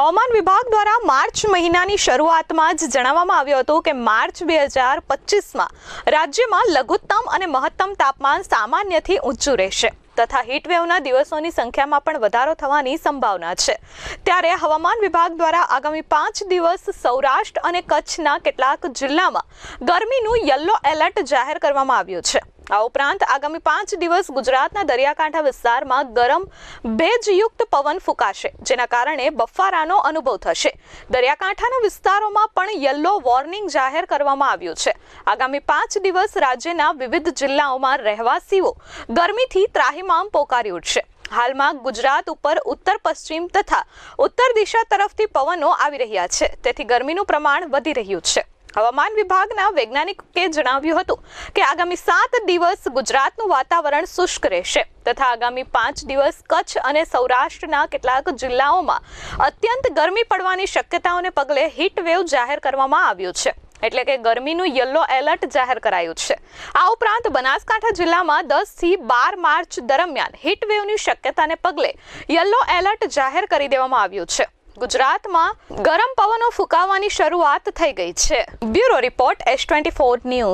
હવામાન વિભાગ દ્વારા માર્ચ મહિનાની શરૂઆતમાં જ જણાવવામાં આવ્યું હતું કે માર્ચ બે હજાર પચીસમાં રાજ્યમાં લઘુત્તમ અને મહત્તમ તાપમાન સામાન્યથી ઊંચું રહેશે તથા હીટવેવના દિવસોની સંખ્યામાં પણ વધારો થવાની સંભાવના છે. ત્યારે હવામાન વિભાગ દ્વારા આગામી પાંચ દિવસ સૌરાષ્ટ્ર અને કચ્છના કેટલાક જિલ્લામાં ગરમીનું યલો એલર્ટ જાહેર કરવામાં આવ્યું છે. આ ઉપરાંત આગામી પાંચ દિવસ ગુજરાતના દરિયાકાંઠા વિસ્તારમાં ગરમ ભેજયુક્ત પવન ફૂંકાશે, જેના કારણે બફારાનો અનુભવ થશે. દરિયાકાંઠાના વિસ્તારોમાં પણ યલો વોર્નિંગ જાહેર કરવામાં આવ્યું છે. આગામી પાંચ દિવસ રાજ્યના વિવિધ જિલ્લાઓમાં રહેવાસીઓ ગરમીથી ત્રાહિમામ પોકારી ઉઠશે. હાલમાં ગુજરાત ઉપર ઉત્તર પશ્ચિમ તથા ઉત્તર દિશા તરફથી પવનો આવી રહ્યા છે. તેથી ગરમીનું પ્રમાણ વધી રહ્યું છે. હવામાન વિભાગના વૈજ્ઞાનિકે જણાવ્યું હતું કે આગામી સાત દિવસ ગુજરાતનું વાતાવરણ શુષ્ક રહેશે તથા આગામી પાંચ દિવસ કચ્છ અને સૌરાષ્ટ્રના કેટલાક જિલ્લાઓમાં અત્યંત ગરમી પડવાની શક્યતાઓને પગલે હીટવેવ જાહેર કરવામાં આવ્યું છે. એટલે કે ગરમીનું યલો એલર્ટ જાહેર કરાયું છે. આ ઉપરાંત બનાસકાંઠા જિલ્લામાં દસથી બાર માર્ચ દરમિયાન હીટવેવની શક્યતાને પગલે યલો એલર્ટ જાહેર કરી દેવામાં આવ્યું છે. ગુજરાતમાં ગરમ પવનો ફૂંકાવાની શરૂઆત થઈ ગઈ છે. Bureau report S twenty four news.